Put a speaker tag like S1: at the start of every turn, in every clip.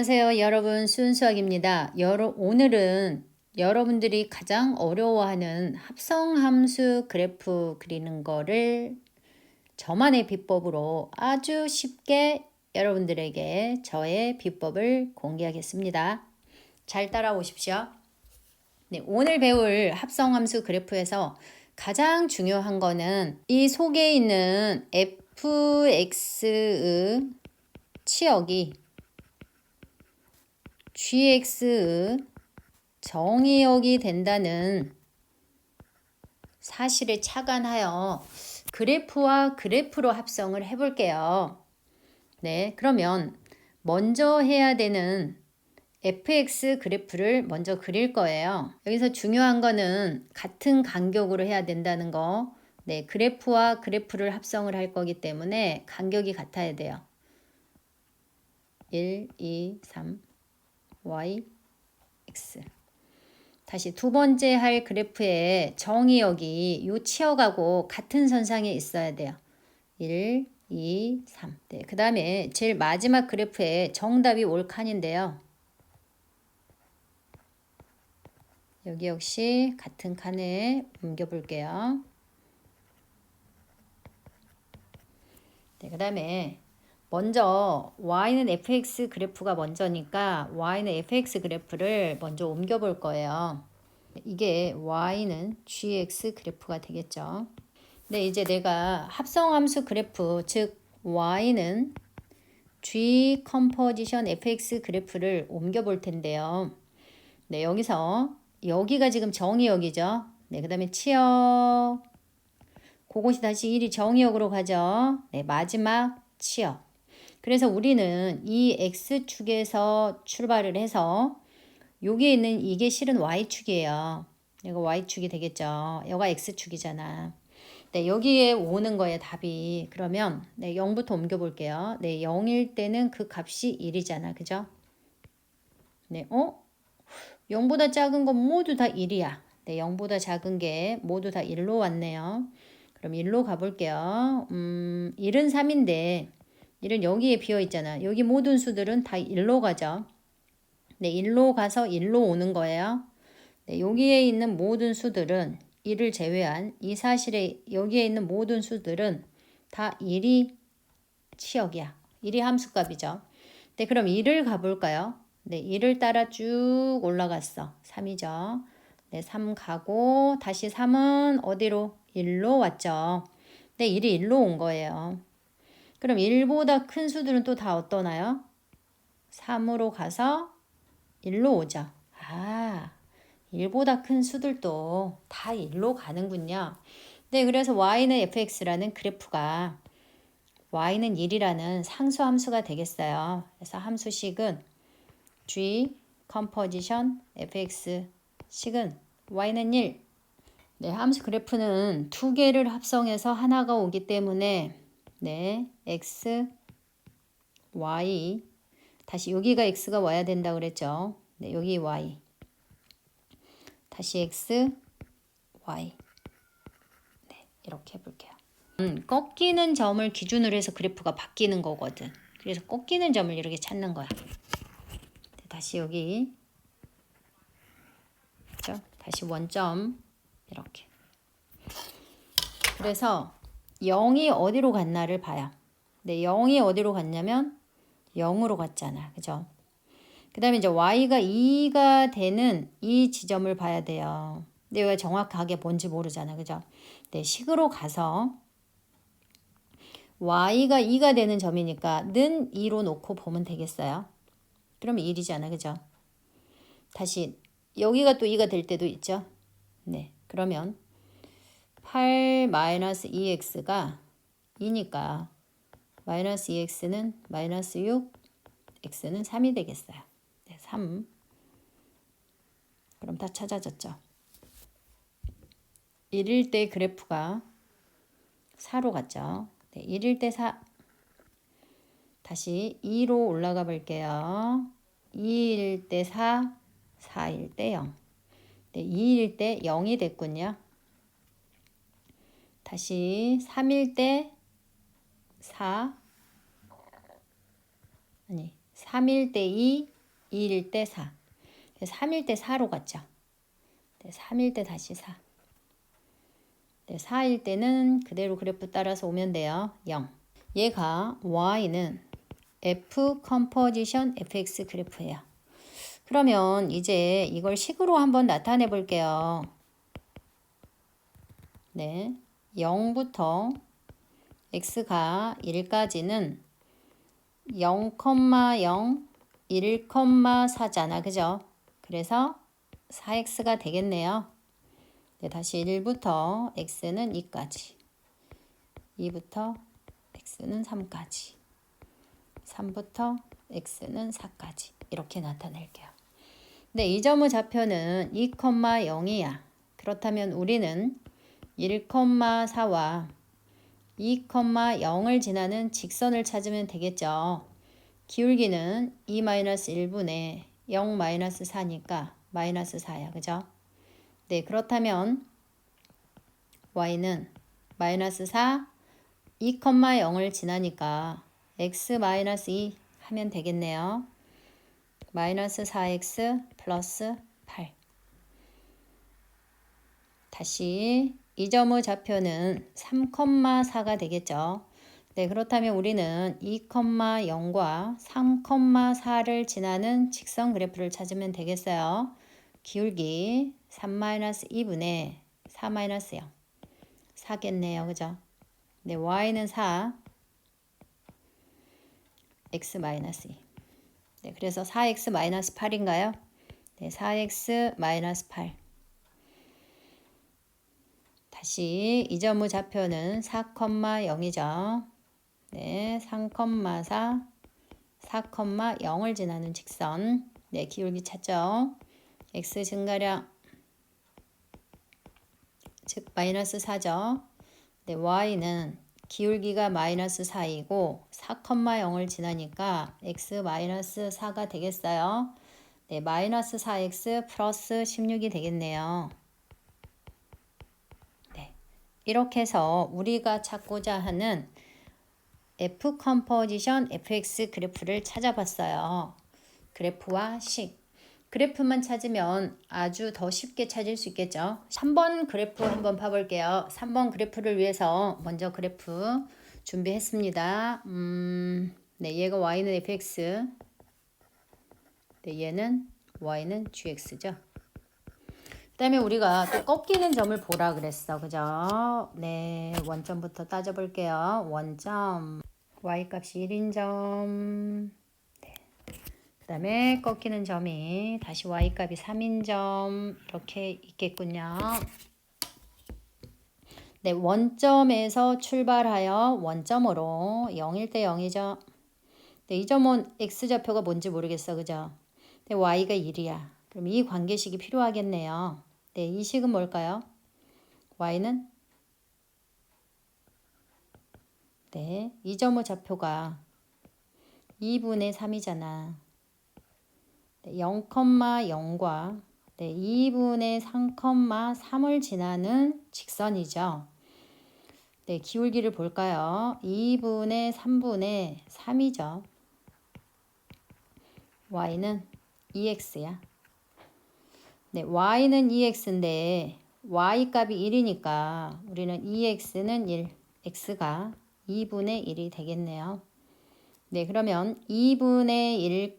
S1: 안녕하세요 여러분 순수학입니다. 여러, 오늘은 여러분들이 가장 어려워하는 합성함수 그래프 그리는 거를 저만의 비법으로 아주 쉽게 여러분들에게 저의 비법을 공개하겠습니다. 잘 따라오십시오. 네, 오늘 배울 합성함수 그래프에서 가장 중요한 거는 이 속에 있는 fx의 치역이 gx의 정의역이 된다는 사실에 착안하여 그래프와 그래프로 합성을 해볼게요. 네, 그러면 먼저 해야 되는 fx 그래프를 먼저 그릴 거예요. 여기서 중요한 거는 같은 간격으로 해야 된다는 거. 네, 그래프와 그래프를 합성을 할 거기 때문에 간격이 같아야 돼요. 1, 2, 3, y, x. 다시 두 번째 할 그래프의 정의역이 요 치어가고 같은 선상에 있어야 돼요. 1, 2, 3. 네, 그 다음에 제일 마지막 그래프의 정답이 올 칸인데요. 여기 역시 같은 칸에 옮겨 볼게요. 네, 그 다음에 먼저 y는 fx 그래프가 먼저니까 y는 fx 그래프를 먼저 옮겨 볼 거예요. 이게 y는 gx 그래프가 되겠죠. 네, 이제 내가 합성함수 그래프, 즉 y는 g 컴포지션 fx 그래프를 옮겨 볼 텐데요. 네, 여기서 여기가 지금 정의역이죠. 네, 그 다음에 치역. 그것이 다시 1이 정의역으로 가죠. 네, 마지막 치역. 그래서 우리는 이 x축에서 출발을 해서 여기에 있는 이게 실은 y축이에요. 이거 y축이 되겠죠. 여가 x축이잖아. 네, 여기에 오는 거예요, 답이. 그러면 네, 0부터 옮겨 볼게요. 네, 0일 때는 그 값이 1이잖아. 그죠? 네, 어? 0보다 작은 건 모두 다 1이야. 네, 0보다 작은 게 모두 다 1로 왔네요. 그럼 1로 가볼게요. 음, 1은 3인데 1은 여기에 비어 있잖아. 여기 모든 수들은 다 1로 가죠. 네, 1로 가서 1로 오는 거예요. 네, 여기에 있는 모든 수들은 1을 제외한 이 사실에 여기에 있는 모든 수들은 다 1이 치역이야. 1이 함수값이죠. 네, 그럼 1을 가볼까요? 네, 1을 따라 쭉 올라갔어. 3이죠. 네, 3 가고 다시 3은 어디로? 1로 왔죠. 네, 1이 1로 온 거예요. 그럼 1보다 큰 수들은 또 다 어떠나요? 3으로 가서 1로 오죠. 아, 1보다 큰 수들도 다 1로 가는군요. 네, 그래서 y는 fx라는 그래프가 y는 1이라는 상수 함수가 되겠어요. 그래서 함수식은 g 컴포지션 fx 식은 y는 1. 네, 함수 그래프는 두 개를 합성해서 하나가 오기 때문에 네, x y 다시 여기가 x가 와야 된다 그랬죠. 네, 여기 y 다시 x y 네, 이렇게 해볼게요. 음, 꺾이는 점을 기준으로 해서 그래프가 바뀌는 거거든. 그래서 꺾이는 점을 이렇게 찾는 거야. 다시 여기 그렇죠? 다시 원점 이렇게 그래서 0이 어디로 갔나를 봐요. 네, 0이 어디로 갔냐면 0으로 갔잖아. 그죠? 그 다음에 이제 y가 2가 되는 이 지점을 봐야 돼요. 근데 왜 정확하게 뭔지 모르잖아. 그죠? 네, 식으로 가서 y가 2가 되는 점이니까 는 2로 놓고 보면 되겠어요. 그러면 1이잖아. 그죠? 다시 여기가 또 2가 될 때도 있죠. 네. 그러면 8-2x가 2니까 마이너스 2x는 마이너스 6, x는 3이 되겠어요. 네, 3. 그럼 다 찾아졌죠. 1일 때 그래프가 4로 갔죠. 네, 1일 때 4. 다시 2로 올라가 볼게요. 2일 때 4, 4일 때 0. 네, 2일 때 0이 됐군요. 다시 3일 때 4, 아니 3일 때 2, 2일 때 4. 3일 때 4로 갔죠. 네, 3일 때 다시 4. 네, 4일 때는 그대로 그래프 따라서 오면 돼요. 0. 얘가 y는 f 컴포지션 fx 그래프예요. 그러면 이제 이걸 식으로 한번 나타내 볼게요. 네. 0부터 x가 1까지는 0,0, 1,4잖아. 그죠? 그래서 4x가 되겠네요. 네, 다시 1부터 x는 2까지. 2부터 x는 3까지. 3부터 x는 4까지. 이렇게 나타낼게요. 네, 이 점의 좌표는 2,0이야. 그렇다면 우리는 1,4와 2,0을 지나는 직선을 찾으면 되겠죠. 기울기는 2-1분의 0-4니까 마이너스 4야. 그죠? 네, 그렇다면 y는 마이너스 4, 2,0을 지나니까 x-2 하면 되겠네요. 마이너스 4x 플러스 8. 다시 이 점의 좌표는 3,4가 되겠죠. 네, 그렇다면 우리는 2,0과 3,4를 지나는 직선 그래프를 찾으면 되겠어요. 기울기 3-2분의 4-0. 4겠네요. 그죠? 네, y는 4, x-2. 네, 그래서 4x-8인가요? 네, 4x-8. 다시 이 점의 좌표는 4,0이죠. 네, 3,4, 4,0을 지나는 직선. 네, 기울기 찾죠. x 증가량 즉 마이너스 4죠. 네, y는 기울기가 마이너스 4이고 4,0을 지나니까 x 마이너스 4가 되겠어요. 네, 마이너스 4x 플러스 16이 되겠네요. 네, 이렇게 해서 우리가 찾고자 하는 F 컴포지션 fx 그래프를 찾아봤어요. 그래프와 식. 그래프만 찾으면 아주 더 쉽게 찾을 수 있겠죠. 3번 그래프 한번 봐볼게요. 3번 그래프를 위해서 먼저 그래프 준비했습니다. 음, 네, 얘가 y는 fx. 네, 얘는 y는 gx죠. 그 다음에 우리가 또 꺾이는 점을 보라 그랬어. 그죠? 네, 원점부터 따져 볼게요. 원점. y값이 1인 점. 그 다음에 꺾이는 점이 다시 y값이 3인 점 이렇게 있겠군요. 네, 원점에서 출발하여 원점으로 0일 때 0이죠. 네, 이 점은 x좌표가 뭔지 모르겠어. 그죠? 네, y가 1이야. 그럼 이 관계식이 필요하겠네요. 네, 이 식은 뭘까요? y는 네, 이 점의 좌표가 2분의 3이잖아. 0,0과 네, 2분의 3,3을 지나는 직선이죠. 네, 기울기를 볼까요? 2분의 3분의 3이죠. y는 2x야. 네, y는 2x인데 y 값이 1이니까 우리는 2x는 1, x가 2분의 1이 되겠네요. 네, 그러면 2분의 1,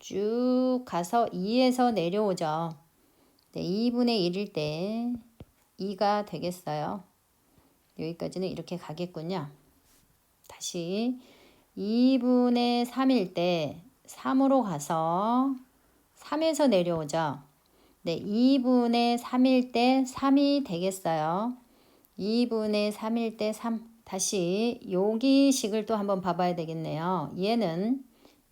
S1: 쭉 가서 2에서 내려오죠. 네, 2분의 1일 때 2가 되겠어요. 여기까지는 이렇게 가겠군요. 다시 2분의 3일 때 3으로 가서 3에서 내려오죠. 네, 2분의 3일 때 3이 되겠어요. 2분의 3일 때 3. 다시 여기 식을 또 한번 봐봐야 되겠네요. 얘는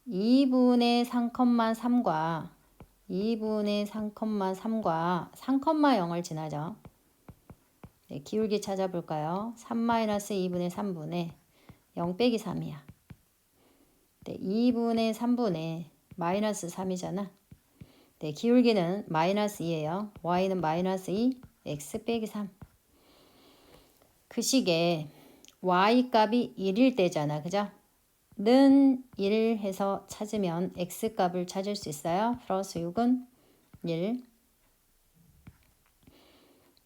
S1: 2분의 3,3과 2분의 3,3과 3,0을 지나죠. 네, 기울기 찾아볼까요? 3-2분의 3분의 0 빼기 3이야. 네, 2분의 3분의 마이너스 3이잖아. 네, 기울기는 마이너스 2예요. y는 마이너스 2, x 빼기 3. 그 식에 y 값이 1일 때잖아. 그죠? 1 해서 찾으면 x 값을 찾을 수 있어요. 플러스 6은 1.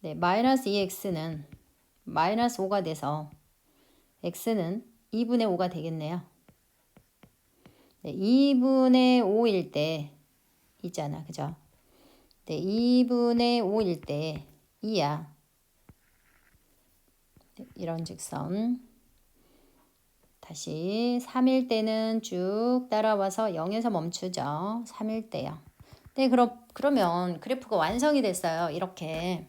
S1: 네, 마이너스 2x는 마이너스 5가 돼서 x는 2분의 5가 되겠네요. 네, 2분의 5일 때 있잖아. 그죠? 네, 2분의 5일 때 2야. 네, 이런 직선. 다시 3일 때는 쭉 따라와서 0에서 멈추죠. 3일 때요. 네, 그럼, 그러면 그래프가 완성이 됐어요. 이렇게.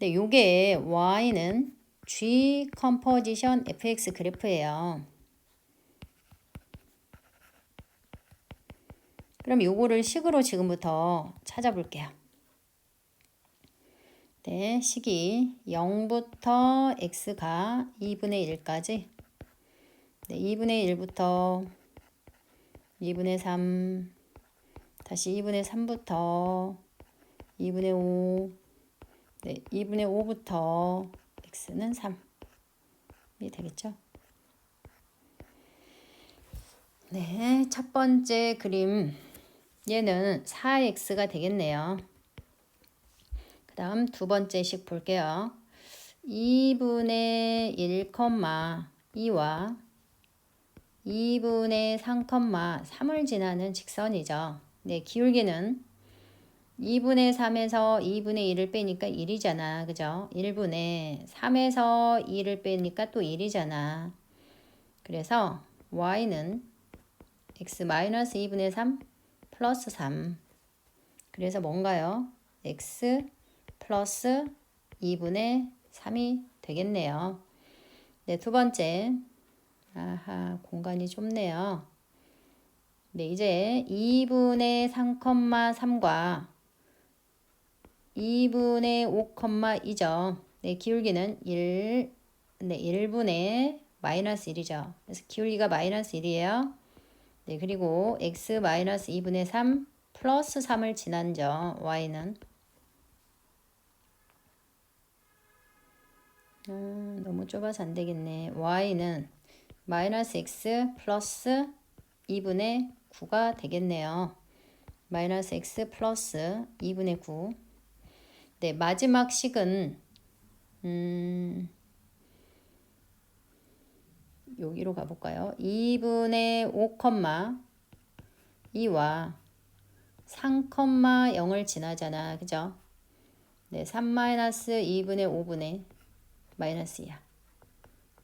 S1: 네, 요게 y는 g 컴포지션 fx 그래프예요. 그럼 요거를 식으로 지금부터 찾아볼게요. 네, 식이 0부터 x가 2분의 1까지 네, 2분의 1부터 2분의 3 다시 2분의 3부터 2분의 5 네, 2분의 5부터 x는 3이 되겠죠? 네, 첫 번째 그림 얘는 4x가 되겠네요. 그 다음 두 번째 식 볼게요. 2분의 1, 2와 2분의 3, 3을 지나는 직선이죠. 네, 기울기는 2분의 3에서 2분의 1을 빼니까 1이잖아. 그죠? 1분의 3에서 2를 빼니까 또 1이잖아. 그래서 y는 x-2분의 3 플러스 3. 그래서 뭔가요? x 플러스 2분의 3이 되겠네요. 네, 두 번째. 아하, 공간이 좁네요. 네, 이제 2분의 3,3과 2분의 5,2죠. 네, 기울기는 1, 네, 1분의 마이너스 1이죠. 그래서 기울기가 마이너스 1이에요. 네, 그리고 x 마이너스 2분의 3 플러스 3을 지난죠. y는 음, 너무 좁아서 안 되겠네. y는 마이너스 x 플러스 2분의 9가 되겠네요. 마이너스 x 플러스 2분의 9. 네, 마지막 식은 음, 여기로 가볼까요? 2분의 5, 2와 3,0을 지나잖아. 그죠? 네, 3 마이너스 2분의 5분의 마이너스 2야.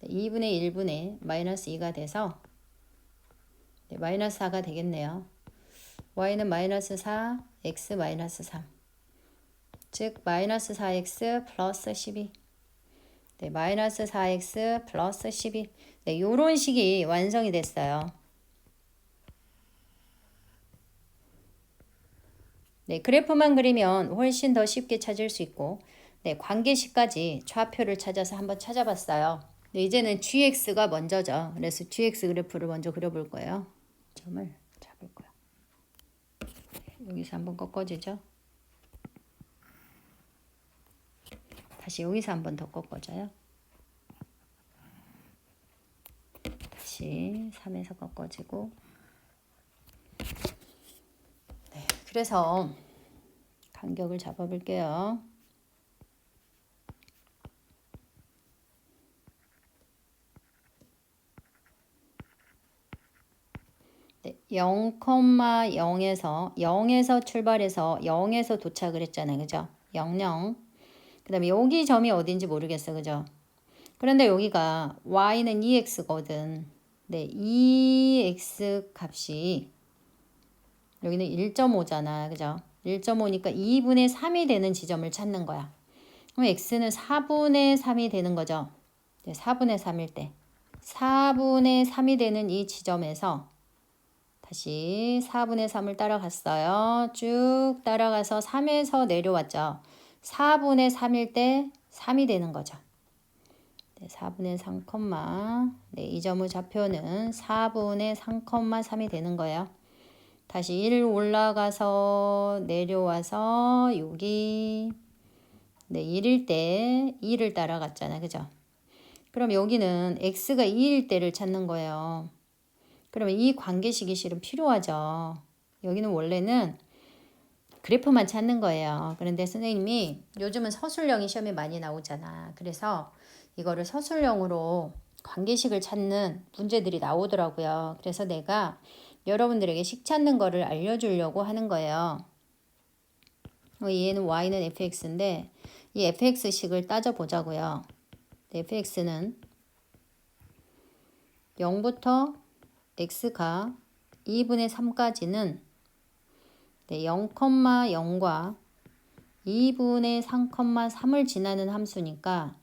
S1: 네, 2분의 1분의 마이너스 2가 돼서 네, 마이너스 4가 되겠네요. y는 마이너스 4, x 마이너스 3. 즉 마이너스 4x 플러스 12. 네, 마이너스 4x 플러스 12. 네, 요런 식이 완성이 됐어요. 네, 그래프만 그리면 훨씬 더 쉽게 찾을 수 있고, 네, 관계식까지 좌표를 찾아서 한번 찾아봤어요. 네, 이제는 gx가 먼저죠. 그래서 gx 그래프를 먼저 그려볼 거예요. 점을 잡을 거야. 여기서 한번 꺾어지죠. 다시 여기서 한 번 더 꺾어져요. 다시 3에서 꺾어지고 네, 그래서 간격을 잡아볼게요. 네, 0,0에서 0에서 출발해서 0에서 도착을 했잖아요. 그죠? 0, 0. 그 다음에 여기 점이 어딘지 모르겠어. 그죠? 그런데 여기가 y는 2x거든. 네, 2x 값이 여기는 1.5잖아. 그죠? 1.5니까 2분의 3이 되는 지점을 찾는 거야. 그럼 x는 4분의 3이 되는 거죠. 네, 4분의 3일 때. 4분의 3이 되는 이 지점에서 다시 4분의 3을 따라갔어요. 쭉 따라가서 3에서 내려왔죠. 4분의 3일 때 3이 되는 거죠. 네, 4분의 3, 네, 이 점의 좌표는 4분의 3, 3이 되는 거예요. 다시 1 올라가서 내려와서 여기 네, 1일 때 2를 따라갔잖아. 그죠? 그럼 여기는 x가 2일 때를 찾는 거예요. 그러면 이 관계식이 실은 필요하죠. 여기는 원래는 그래프만 찾는 거예요. 그런데 선생님이 요즘은 서술형이 시험에 많이 나오잖아. 그래서 이거를 서술형으로 관계식을 찾는 문제들이 나오더라고요. 그래서 내가 여러분들에게 식 찾는 거를 알려주려고 하는 거예요. 어, 얘는 y는 fx인데 이 fx식을 따져보자고요. fx는 0부터 x가 2분의 3까지는 네, 0,0과 2분의 3,3을 지나는 함수니까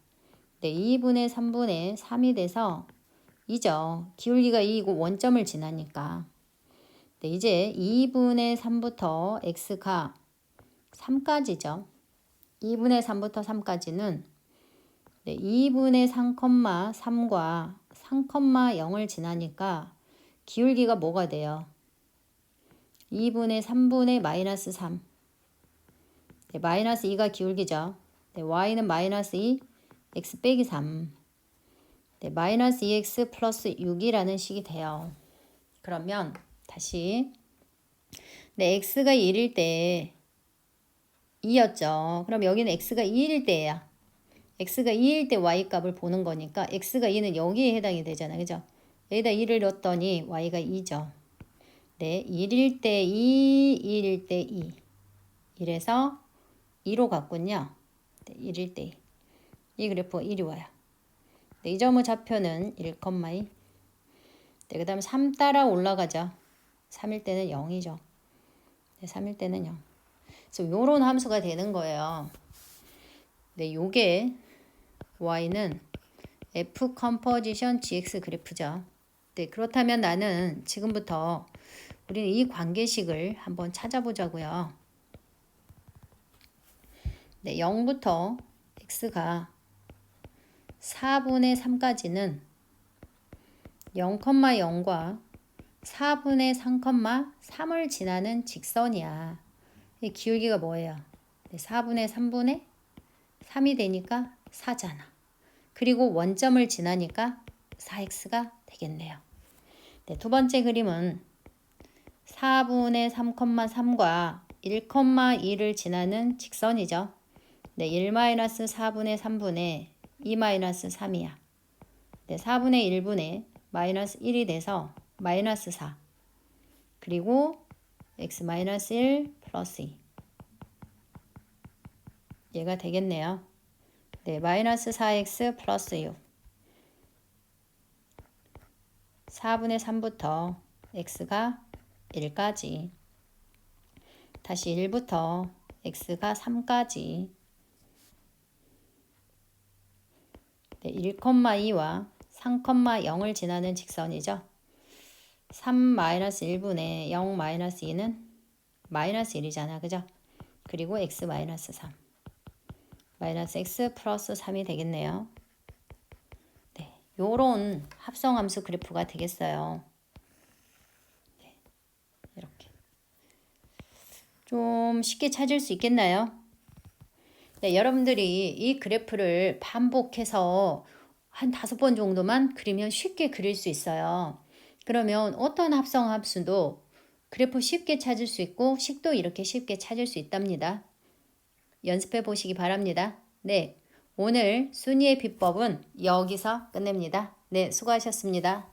S1: 네, 2분의 3분의 3이 돼서 이죠. 기울기가 2이고 원점을 지나니까 네, 이제 2분의 3부터 x가 3까지죠. 2분의 3부터 3까지는 네, 2분의 3,3과 3,0을 지나니까 기울기가 뭐가 돼요? 2분의 3분의 마이너스 3. 네, 마이너스 2가 기울기죠. 네, y는 마이너스 2, x 빼기 3. 네, 마이너스 2x 플러스 6이라는 식이 돼요. 그러면 다시 네, x가 1일 때 2였죠. 그럼 여기는 x가 2일 때야. x가 2일 때 y 값을 보는 거니까 x가 2는 여기에 해당이 되잖아. 그죠? 여기다 2를 넣었더니 y가 2죠. 네, 1일 때 2, 2일 때 2. 이래서 2로 갔군요. 네, 1일 때 2. 이 그래프가 1이 와요. 네, 이 점의 좌표는 1,2. 네, 그 다음에 3 따라 올라가죠. 3일 때는 0이죠. 네, 3일 때는 0. 그래서 요런 함수가 되는 거예요. 네, 요게 y는 f 컴포지션 gx 그래프죠. 네, 그렇다면 나는 지금부터 우리는 이 관계식을 한번 찾아보자고요. 네, 0부터 x가 4분의 3까지는 0,0과 4분의 3,3을 지나는 직선이야. 이 기울기가 뭐예요? 네, 4분의 3분의 3이 되니까 4잖아. 그리고 원점을 지나니까 4x가 되겠네요. 네, 두 번째 그림은 4분의 3,3과 1,2를 지나는 직선이죠. 네, 1-4분의 3분의 2-3이야. 네, 4분의 1분의 마이너스 1이 돼서 마이너스 4. 그리고 x 마이너스 1 플러스 2. 얘가 되겠네요. 네, 마이너스 4x 플러스 6. 4분의 3부터 x가 1까지 다시 1부터 x가 3까지 네, 1,2와 3,0을 지나는 직선이죠. 3-1분의 0-2는 마이너스 1이잖아. 그죠? 그리고 x 마이너스 3. 마이너스 x 플러스 3이 되겠네요. 네, 요런 합성함수 그래프가 되겠어요. 네, 이렇게. 좀 쉽게 찾을 수 있겠나요? 네, 여러분들이 이 그래프를 반복해서 한 다섯 번 정도만 그리면 쉽게 그릴 수 있어요. 그러면 어떤 합성함수도 그래프 쉽게 찾을 수 있고 식도 이렇게 쉽게 찾을 수 있답니다. 연습해 보시기 바랍니다. 네. 오늘 순위의 비법은 여기서 끝냅니다. 네. 수고하셨습니다.